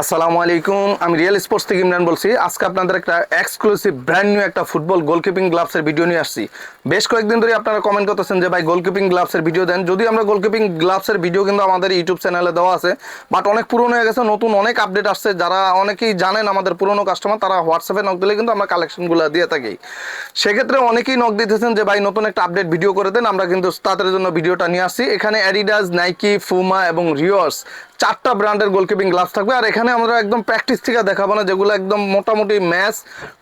আসসালামু আলাইকুম। আমি রিয়েল স্পোর্টস থেকে ইমরান বলছি। আজকে আপনাদের একটা এক্সক্লুসিভ ব্র্যান্ড নিউ একটা ফুটবল গোলকিপিং গ্লাভসের ভিডিও নিয়ে আসছি। বেশ কয়েকদিন ধরে আপনারা কমেন্ট করতেছেন যে, ভাই গোলকিপিং গ্লাভসের ভিডিও দেন। যদি আমরা গোলকিপিং গ্লাভসের ভিডিও কিন্তু আমাদের ইউটিউব চ্যানেলে দেওয়া আছে বাট অনেক পুরনো হয়ে গেছে, নতুন অনেক আপডেট আসছে। যারা অনেকেই জানেন আমাদের পুরনো কাস্টমার তারা হোয়াটসঅ্যাপে নক দিলে কিন্তু আমরা কালেকশনগুলো দিয়ে থাকি। সেক্ষেত্রে অনেকেই নক দিতেছেন যে, ভাই, নতুন একটা আপডেট ভিডিও করে দেন। আমরা কিন্তু তাদের জন্য ভিডিওটা নিয়ে আসছি। এখানে অ্যাডিডাস নাইকি ফুমা এবং রিওর্স চারটা ব্র্যান্ডের গোলকিপিং গ্লাভস থাকবে। আর এখানে আমরা একদম প্র্যাকটিস থেকে দেখাবো না যেগুলো একদম মোটামুটি ম্যাচ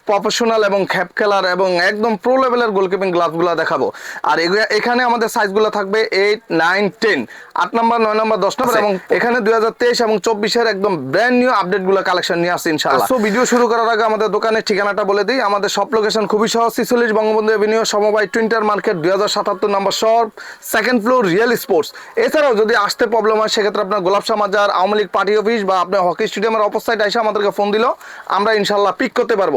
প্রফেশনাল এবং খ্যাপ খেলার এবং একদম প্রো লেভেলের গোলকিপিং গ্লাভসগুলো দেখাবো। আর এখানে আমাদের সাইজগুলো থাকবে এইট নাইন টেন আট নম্বর নয় নম্বর দশ নম্বর এবং এখানে দুই হাজার তেইশ এবং চব্বিশের একদম ব্র্যান্ড নিউ আপডেটগুলো কালেকশন নিয়ে আসছে ইনশাআল্লাহ। সো ভিডিও শুরু করার আগে আমাদের দোকানের ঠিকানাটা বলে দিই। আমাদের সব লোকেশন খুবই সহজ ছিচল্লিশ বঙ্গবন্ধু এভিনিউ সমবায় টুইন্টার মার্কেট দুই হাজার সাতাত্তর নম্বর shop second floor real sports এছাড়াও যদি আসতে প্রবলেম হয় সেক্ষেত্রে আপনার গোলাপ মাজার আওয়ামী লীগ পার্টি অফিস বা আপনার হকি স্টেডিয়ামের অপোসাইড এসে আমাদেরকে ফোন দিলেও আমরা ইনশাল্লাহ পিক করতে পারব।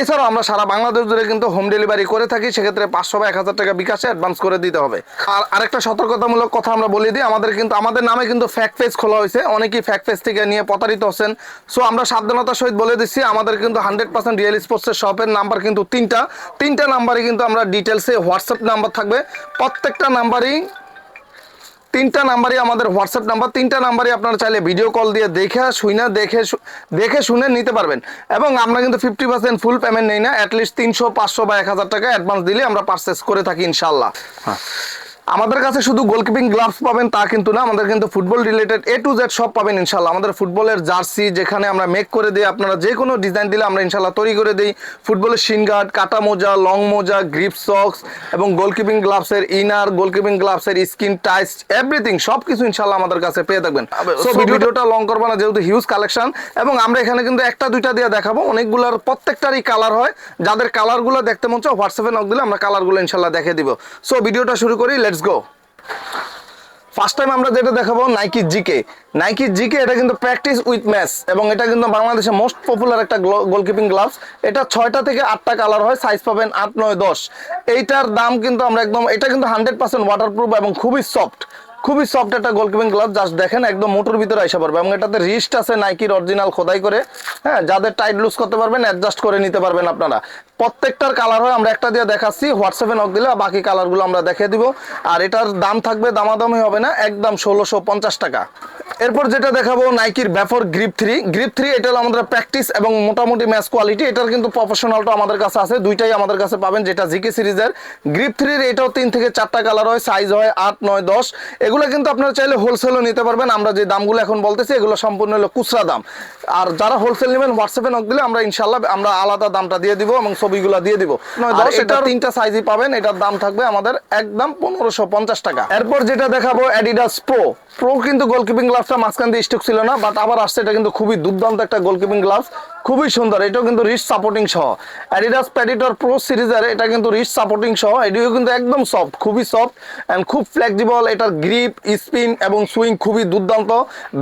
এছাড়াও আমরা সারা বাংলাদেশ জুড়ে কিন্তু হোম ডেলিভারি করে থাকি, সেক্ষেত্রে পাঁচশো বা এক হাজার টাকা বিকাশে অ্যাডভান্স করে দিতে হবে। আর আরেকটা সতর্কতামূলক কথা আমরা বলে দিই, আমাদের কিন্তু আমাদের নামে কিন্তু ফ্যাক পেজ খোলা হয়েছে। অনেকেই ফ্যাক পেজ থেকে নিয়ে প্রতারিত হচ্ছেন। সো আমরা সাবধানতার সহিত বলে দিচ্ছি, আমাদের কিন্তু হান্ড্রেড পার্সেন্ট রিয়েল স্পোর্টসের শপের নাম্বার কিন্তু তিনটা। তিনটা নাম্বারে কিন্তু আমরা ডিটেলসে হোয়াটসঅ্যাপ নাম্বার থাকবে। প্রত্যেকটা নাম্বারই তিনটা নাম্বারই আমাদের হোয়াটসঅ্যাপ নাম্বার তিনটা নাম্বারই আপনারা চাইলে ভিডিও কল দিয়ে দেখে শুনে দেখে দেখে, শুনে নিতে পারবেন। এবং আমরা কিন্তু ফিফটি পার্সেন্ট ফুল পেমেন্ট নেই না অ্যাটলিস্ট তিনশো, পাঁচশো বা এক হাজার টাকা অ্যাডভান্স দিলে আমরা পারচেস করে থাকি ইনশাল্লাহ হ্যাঁ। আমাদের কাছে শুধু গোলকিপিং গ্লাভস পাবেন তা কিন্তু না আমাদের কিন্তু football related A to Z সব পাবেন ইনশাল্লাহ আমাদের ফুটবলের জার্সি যেখানে আমরা মেক করে দিই আপনারা যে কোনো ডিজাইন দিলে আমরা ইনশাল্লাহ তৈরি করে দিই। ফুটবলের শিন গার্ড কাটা মোজা লং মোজা গ্রিপ সক্স এবং গোলকিপিং গ্লাভসের ইনার গোলকিপিং গ্লাভসের স্কিন টাইস এভরিথিং সব কিছু ইনশাল্লাহ আমাদের কাছে পেয়ে থাকবেন। সো ভিডিওটা লং করব না যেহেতু হিউজ কালেকশন এবং আমরা এখানে কিন্তু একটা দুইটা দিয়ে দেখাবো। অনেকগুলোর প্রত্যেকটারই কালার হয়। যাদের কালারগুলো দেখতে মন চায় হোয়াটসঅ্যাপে নক দিলে আমরা কালারগুলো ইনশাল্লাহ দেখে দিব। সো ভিডিওটা শুরু করি লেটস গো। ফার্স্ট টাইম আমরা যেটা দেখাবো নাইকি জিকে নাইকি জিকে এটা কিন্তু প্র্যাকটিস উইথ ম্যাচ এবং এটা কিন্তু বাংলাদেশের মোস্ট পপুলার একটা গোলকিপিং গ্লাভস এটা ছয়টা থেকে আটটা কালার হয় সাইজ পাবেন আট, নয়, দশ। এইটার দাম কিন্তু আমরা একদম, এটা কিন্তু হান্ড্রেড পার্সেন্ট ওয়াটারপ্রুফ এবং খুবই সফট খুবই সফট একটা গোলকিপিং গ্লাভ জাস্ট দেখেন একদম মোটর ভিতরে আসা পারবে এবং এটাতে রিস্ট আছে নাইকির অরিজিনাল খোদাই করে। হ্যাঁ যাদের টাইট লুজ করতে পারবেন অ্যাডজাস্ট করে নিতে পারবেন আপনারা। প্রত্যেকটার কালার হয়, আমরা একটা দিয়ে দেখাচ্ছি হোয়াটসঅ্যাপে নক দিলে বাকি কালারগুলো আমরা দেখিয়ে দিব। আর এটার দাম থাকবে, দামাদামি হবে না, একদম ষোলোশো পঞ্চাশ টাকা। এরপর যেটা দেখাবো নাইকির vapor grip three grip three এটা হলো আমাদের প্র্যাকটিস এবং মোটামুটি ম্যাচ কোয়ালিটি এটার কিন্তু প্রফেশনালটা আমাদের কাছে আছে দুইটাই আমাদের কাছে পাবেন যেটা জিকে সিরিজের গ্রিপ থ্রির এটাও তিন থেকে চারটা কালার হয় সাইজ হয় আট নয় দশ। এগুলো কিন্তু আপনারা চাইলে হোলসেলও নিতে পারবেন। আমরা যে দামগুলো এখন বলতেছি এগুলো সম্পূর্ণ হলো খুচরা দাম। আর যারা হোলসেল নেবেন হোয়াটসঅ্যাপে নক দিলে আমরা ইনশাল্লাহ আমরা আলাদা দামটা দিয়ে দিব এবং ছবিগুলো দিয়ে দিব। নয় দশ এটা তিনটা সাইজই পাবেন এটার দাম থাকবে আমাদের একদম পনেরোশো পঞ্চাশ টাকা। এরপর যেটা দেখাবো অ্যাডিডাস প্রো প্রো কিন্তু গোলকিপিং মাঝখান দিয়ে স্টক ছিল না বাট আবার আসছে, এটা কিন্তু খুবই দুর্দান্ত একটা গোলকিপিং গ্লাভস খুবই সুন্দর। এটাও কিন্তু রিস্ট সাপোর্টিং সহ। অ্যাডিডাস প্যাডিটর প্রো সিরিজের এটা কিন্তু রিস্ট সাপোর্টিং সহ। এটিও কিন্তু একদম সফট খুবই সফট অ্যান্ড খুব ফ্লেক্সিবল এটার গ্রিপ স্পিন এবং সুইং খুবই দুর্দান্ত।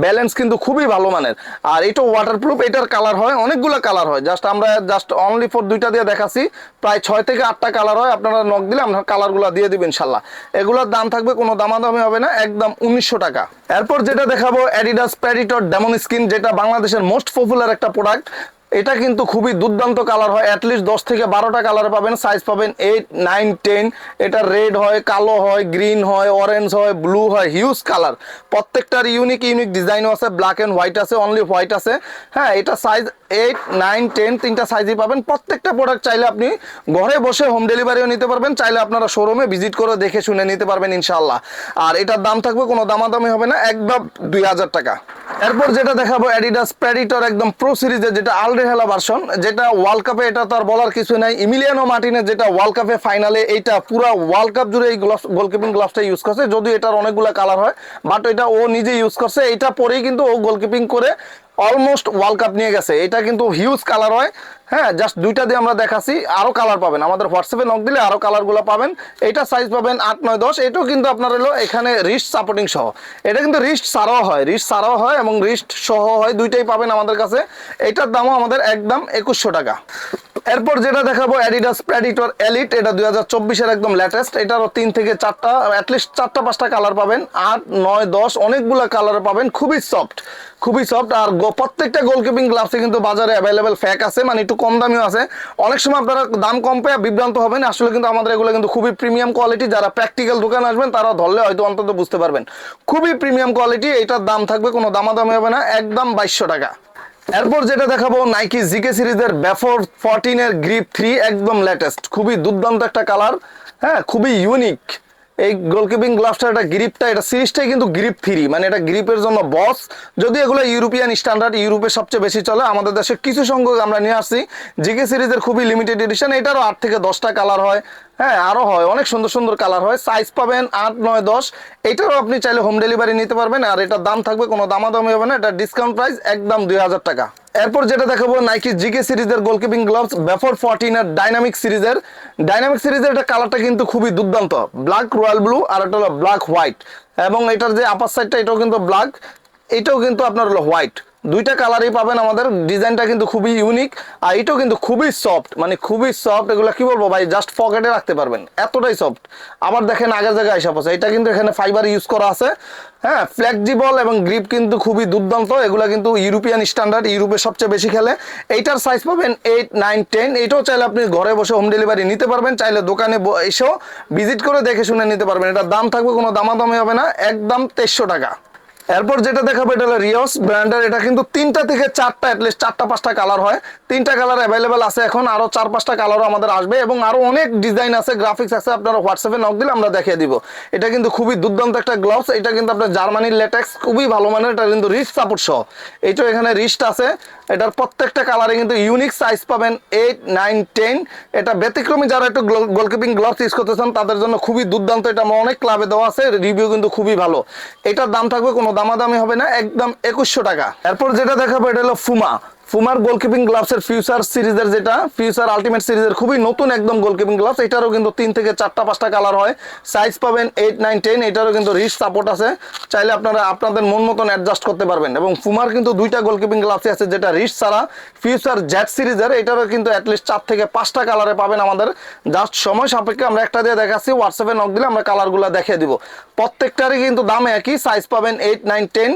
ব্যালেন্স কিন্তু খুবই ভালো মানের। আর এটা ওয়াটারপ্রুফ এটার কালার হয়, অনেকগুলো কালার হয়। জাস্ট আমরা জাস্ট অনলি ফর দুইটা দিয়ে দেখাচ্ছি। প্রায় ছয় থেকে আটটা কালার হয়। আপনারা নক দিলে আমরা কালারগুলো দিয়ে দিবেন ইনশাল্লাহ। এগুলোর দাম থাকবে, কোনো দামাদামি হবে না। একদম উনিশশো টাকা। এরপর যেটা দেখাবো অ্যাডিডাস প্যাডিটর ডেমন স্কিন যেটা বাংলাদেশের মোস্ট পপুলার একটা প্রোডাক্ট এটা কিন্তু খুবই দুর্দান্ত কালার হয়। অ্যাটলিস্ট দশ থেকে বারোটা কালার পাবেন সাইজ পাবেন এইট নাইন টেন এটা রেড হয়, কালো হয় গ্রিন হয় অরেঞ্জ হয় ব্লু হয় হিউজ কালার প্রত্যেকটার ইউনিক ইউনিক ডিজাইনও আছে ব্ল্যাক অ্যান্ড হোয়াইট আছে অনলি হোয়াইট আছে। হ্যাঁ এটা সাইজ এইট, নাইন, টেন তিনটা সাইজই পাবেন। প্রত্যেকটা প্রোডাক্ট চাইলে আপনি ঘরে বসে হোম ডেলিভারিও নিতে পারবেন। চাইলে আপনারা শোরুমে ভিজিট করে দেখে শুনে নিতে পারবেন ইনশাল্লাহ আর এটার দাম থাকবে কোনো দামাদামি হবে না, একদম দুই হাজার টাকা। এরপর যেটা দেখাবো অ্যাডিডাস প্যাডিটর একদম প্রো সিরিজের যেটা আলরেহেলা ভার্সন যেটা ওয়ার্ল্ড কাপে এটা তো আর বলার কিছু নাই। ইমিলিয়ানো মার্টিনের যেটা ওয়ার্ল্ড কাপে ফাইনালে এইটা পুরো ওয়ার্ল্ড কাপ জুড়ে এই গ্লাভস গোলকিপিং গ্লাভসটা ইউজ করছে। যদিও এটার অনেকগুলো কালার হয় বাট এটা ও নিজে ইউজ করছে। এটা পরেই কিন্তু ও গোলকিপিং করে অলমোস্ট ওয়ার্ল্ড কাপ নিয়ে গেছে। এটা কিন্তু হিউজ কালার হয়। হ্যাঁ জাস্ট দুইটা দিয়ে আমরা দেখাচ্ছি আরও কালার পাবেন। আমাদের হোয়াটসঅ্যাপে নক দিলে আরও কালারগুলো পাবেন। এটা সাইজ পাবেন আট, নয়, দশ। এটাও কিন্তু আপনার হলো এখানে রিস্ট সাপোর্টিং সহ। এটা কিন্তু রিস্ট সারাও হয়। রিস্ট সারাও হয় এবং রিস্ট সহ হয়। দুইটাই পাবেন আমাদের কাছে। এটার দামও আমাদের একদম একুশশো টাকা। এরপর যেটা দেখাবো অ্যাডিডাস প্রেডিটর এলিট এটা দুই হাজার চব্বিশের একদম লেটেস্ট এটারও তিন থেকে চারটা অ্যাটলিস্ট চারটা পাঁচটা কালার পাবেন। আট, নয়, দশ, অনেকগুলো কালার পাবেন। খুবই সফট খুবই সফট আর প্রত্যেকটা গোলকিপিং গ্লাভসে কিন্তু বাজারে অ্যাভেলেবেল ফ্যাক আছে মানে একটু কম দামিও আছে। অনেক সময় আপনারা দাম কম পেয়ে বিভ্রান্ত হবেন। আসলে কিন্তু আমাদের এগুলো কিন্তু খুবই প্রিমিয়াম কোয়ালিটি যারা প্র্যাকটিক্যাল দোকান আসবেন, তারা ধরলে হয়তো অন্তত বুঝতে পারবেন। খুবই প্রিমিয়াম কোয়ালিটি এটার দাম থাকবে, কোনো দামাদামি হবে না। একদম বাইশশো টাকা। এরপর যেটা দেখাবো নাইকি জিকে সিরিজের ব্যাফোর ফোরটিনের গ্রিপ থ্রি একদম লেটেস্ট খুবই দুর্দান্ত একটা কালার হ্যাঁ খুবই ইউনিক এই গোলকিপিং গ্লাভসটা এটা গ্রিপটা এটা সিরিজটাই কিন্তু গ্রিপ থ্রি মানে এটা গ্রিপের জন্য বস যদি এগুলো ইউরোপিয়ান স্ট্যান্ডার্ড ইউরোপে সবচেয়ে বেশি চলে, আমাদের দেশে কিছু সংখ্যক আমরা নিয়ে আসছি। জিকে সিরিজের খুবই লিমিটেড এডিশন এটারও আট থেকে দশটা কালার হয়। হ্যাঁ আরও হয়। অনেক সুন্দর সুন্দর কালার হয়। সাইজ পাবেন আট, নয়, দশ। এটারও আপনি চাইলে হোম ডেলিভারি নিতে পারবেন। আর এটার দাম থাকবে, কোনো দামাদামি হবে না। এটা ডিসকাউন্ট প্রাইস একদম দুই হাজার টাকা। এরপর যেটা দেখাবো নাইকি জিকে সিরিজের গোলকিপিং গ্লাভস বেফোর ফোরটিন এর ডাইনামিক সিরিজের। ডাইনামিক সিরিজের এটা কালারটা কিন্তু খুবই দুর্দান্ত। ব্ল্যাক রয়্যাল ব্লু আর একটা হলো ব্ল্যাক হোয়াইট এবং এটার যে আপার সাইডটা এটাও কিন্তু ব্ল্যাক এটাও কিন্তু আপনার হলো হোয়াইট দুইটা কালারই পাবেন আমাদের। ডিজাইনটা কিন্তু খুবই ইউনিক আর এটাও কিন্তু খুবই সফট মানে খুবই সফট এগুলো কি বলব ভাই? জাস্ট পকেটে রাখতে পারবেন, এতটাই সফট আবার দেখেন আগের জায়গায় এসে পড়ছে, এটা কিন্তু এখানে ফাইবার ইউজ করা আছে। হ্যাঁ ফ্লেক্সিবল এবং গ্রিপ কিন্তু খুবই দুর্দান্ত, এগুলো কিন্তু ইউরোপিয়ান স্ট্যান্ডার্ড ইউরোপে সবচেয়ে বেশি খেলে। এইটার সাইজ পাবেন এইট নাইন টেন এটাও চাইলে আপনি ঘরে বসে হোম ডেলিভারি নিতে পারবেন, চাইলে দোকানে এসেও ভিজিট করে দেখে শুনে নিতে পারবেন। এটার দাম থাকবে কোনো দামাদামি হবে না, একদম তেইশশো টাকা। এরপর যেটা দেখাবো, এটা হলো রিওস ব্র্যান্ডের এটা কিন্তু তিনটা থেকে চারটা অ্যাটলিস্ট চারটা, পাঁচটা কালার হয়। তিনটা কালার অ্যাভেলেবেল আছে এখন, আরও চার, পাঁচটা কালারও আমাদের আসবে এবং আরও অনেক ডিজাইন আছে গ্রাফিক্স আছে, আপনারা হোয়াটসঅ্যাপে নক দিলে আমরা দেখিয়ে দিব। এটা কিন্তু খুবই দুর্দান্ত একটা গ্লাভস এটা কিন্তু আপনার জার্মানির লেটেক্স খুবই ভালো মানের, এটা কিন্তু রিস্ট সাপোর্ট সহ। এইটাও এখানে রিস্ট আছে, এটার প্রত্যেকটা কালারে কিন্তু ইউনিক সাইজ পাবেন এইট নাইন টেন এটা ব্যতিক্রমী যারা একটু গোলকিপিং গ্লাভস ইউজ করতেছেন তাদের জন্য খুবই দুর্দান্ত। এটা আমার অনেক ক্লাবে দেওয়া আছে রিভিউ কিন্তু খুবই ভালো। এটার দাম থাকবে কোনো দামাদামি হবে না একদম একুশশো টাকা। এরপর যেটা দেখাবো এটা হলো ফুমা। ফুমার গোলকিপিং গ্লাভসের ফিউচার সিরিজের যেটা ফিউচার আলটিমেট সিরিজের খুবই নতুন একদম গোলকিপিং গ্লাভস এটারও কিন্তু তিন থেকে চারটা পাঁচটা কালার হয়। সাইজ পাবেন এইট নাইন টেন এটারও কিন্তু রিস্ট সাপোর্ট আছে। চাইলে আপনারা আপনাদের মন মতন অ্যাডজাস্ট করতে পারবেন। এবং ফুমার কিন্তু দুইটা গোলকিপিং গ্লাভস আছে যেটা রিস্ট ছাড়া। ফিউচার জেট সিরিজের, এটারও কিন্তু অ্যাটলিস্ট চার থেকে পাঁচটা কালারে পাবেন আমাদের। জাস্ট সময় সাপেক্ষে আমরা একটা দিয়ে দেখাচ্ছি হোয়াটসঅ্যাপে নক দিলে আমরা কালারগুলো দেখিয়ে দিব। প্রত্যেকটারই কিন্তু দাম একই সাইজ পাবেন এইট নাইন টেন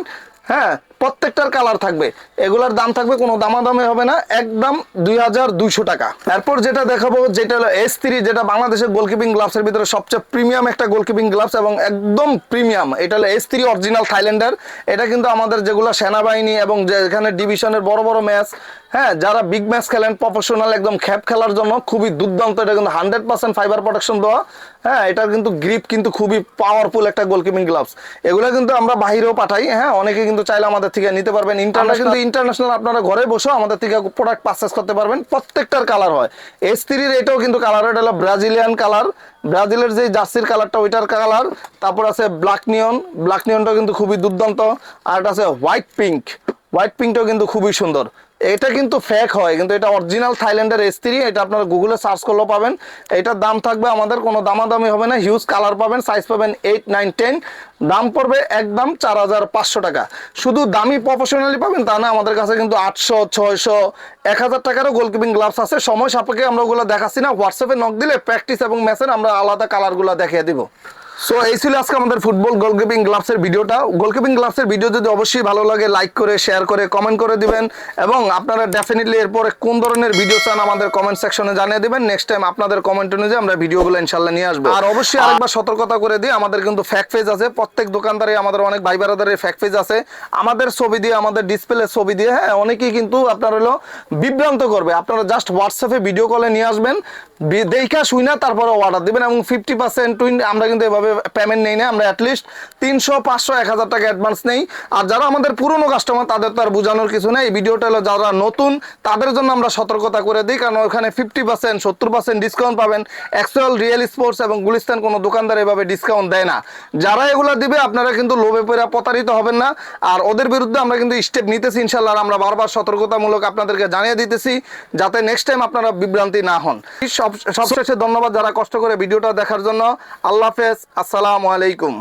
হ্যাঁ? প্রত্যেকটার কালার থাকবে। এগুলার দাম থাকবে, কোনো দামাদামি হবে না। একদম দুই হাজার দুইশো টাকা। এরপর যেটা দেখাবো, যেটা হলো এস থ্রি যেটা বাংলাদেশের গোলকিপিং গ্লাভসের ভিতরে সবচেয়ে প্রিমিয়াম একটা গোলকিপিং গ্লাভস এবং একদম প্রিমিয়াম এটা হলো এস থ্রি অরিজিনাল থাইল্যান্ডের এটা কিন্তু আমাদের যেগুলো সেনাবাহিনী এবং যেখানে ডিভিশনের বড় বড় ম্যাচ হ্যাঁ যারা বিগ ম্যাচ খেলেন প্রফেশনাল একদম খ্যাপ খেলার জন্য, খুবই দুর্দান্ত। এটা কিন্তু হান্ড্রেড পার্সেন্ট ফাইবার প্রোটেকশন দেওয়া। হ্যাঁ এটার কিন্তু গ্রিপ কিন্তু খুবই পাওয়ারফুল একটা গোলকিপিং গ্লাভস এগুলো কিন্তু আমরা বাইরেও পাঠাই। হ্যাঁ অনেকে কিন্তু চাইলে আমাদের থেকে নিতে পারবেন। ইন্টারন্যাশনাল কিন্তু ইন্টারন্যাশনাল আপনারা ঘরে বসে আমাদের থেকে প্রোডাক্ট পারচেস করতে পারবেন। প্রত্যেকটার কালার হয়। এস থ্রির এটাও কিন্তু কালার এটা হলো ব্রাজিলিয়ান কালার ব্রাজিলের যে জার্সির কালারটা ওইটার কালার তারপর আছে ব্ল্যাক নিয়ন ব্ল্যাক নিয়নটাও কিন্তু খুবই দুর্দান্ত। আর এটা আছে হোয়াইট পিঙ্ক হোয়াইট পিঙ্কটাও কিন্তু খুবই সুন্দর। এটা কিন্তু ফেক হয়, কিন্তু এটা অরিজিনাল থাইল্যান্ডের এস্ত্রি এটা আপনারা গুগলে সার্চ করলেও পাবেন। এটার দাম থাকবে আমাদের, কোনো দামাদামি হবে না হিউজ কালার পাবেন সাইজ পাবেন এইট নাইন টেন দাম পড়বে একদম চার হাজার পাঁচশো টাকা। শুধু দামি প্রফেশনালি পাবেন, তা না, আমাদের কাছে কিন্তু আটশো, ছয়শো, এক হাজার টাকারও গোলকিপিং গ্লাভস আছে। সময় সাপেক্ষে আমরা ওগুলো দেখাচ্ছি না। হোয়াটসঅ্যাপে নক দিলে প্র্যাকটিস এবং ম্যাচের আমরা আলাদা কালারগুলো দেখিয়ে দিব। সো এই ছিল আজকে আমাদের ফুটবল গোলকিপিং গ্লাভসের ভিডিওটা। গোলকিপিং গ্লাভসের ভিডিও যদি অবশ্যই ভালো লাগে লাইক করে শেয়ার করে কমেন্ট করে দিবেন। এবং আপনারা ডেফিনেটলি এরপরে কোন ধরনের ভিডিও চান আমাদের কমেন্ট সেকশনে জানিয়ে দিবেন। নেক্সট টাইম আপনাদের কমেন্ট অনুযায়ী আমরা ভিডিওগুলো ইনশাল্লাহ নিয়ে আসব। আর অবশ্যই আরেকবার সতর্কতা করে দিই আমাদের কিন্তু ফ্যাক পেজ আছে। প্রত্যেক দোকানদারে আমাদের অনেক ভাই বারাদারের ফ্যাক পেজ আছে। আমাদের ছবি দিয়ে আমাদের ডিসপ্লে ছবি দিয়ে হ্যাঁ অনেকেই কিন্তু আপনার হলো বিভ্রান্ত করবে। আপনারা জাস্ট হোয়াটসঅ্যাপে ভিডিও কলে নিয়ে আসবেন। দেখা শুই না তারপরে অর্ডার দিবেন এবং ফিফটি পার্সেন্ট আমরা কিন্তু এভাবে পেমেন্ট নেই না, আমরা অ্যাটলিস্ট তিনশো, পাঁচশো, এক হাজার টাকা অ্যাডভান্স নেই। আর যারা আমাদের পুরনো কাস্টমার তাদের তো আর বোঝানোর কিছু নেই। ভিডিওটা হলো যারা নতুন, তাদের জন্য আমরা সতর্কতা করে দিই, কারণ ওখানে ফিফটি পার্সেন্ট সত্তর পার্সেন্ট ডিসকাউন্ট পাবেন। অ্যাকচুয়াল রিয়েল স্পোর্টস এবং গুলিস্তান কোনো দোকানদার এভাবে ডিসকাউন্ট দেয় না। যারা এগুলো দিবে, আপনারা কিন্তু লোভে পড়ে প্রতারিত হবেন না। আর ওদের বিরুদ্ধে আমরা কিন্তু স্টেপ নিতেছি ইনশাল্লাহ আমরা বারবার সতর্কতামূলক আপনাদেরকে জানিয়ে দিতেছি, যাতে নেক্সট টাইম আপনারা বিভ্রান্তি না হন। সব সবশেষে ধন্যবাদ যারা কষ্ট করে ভিডিওটা দেখার জন্য। আল্লাহ হাফেজ। আসসালামু আলাইকুম।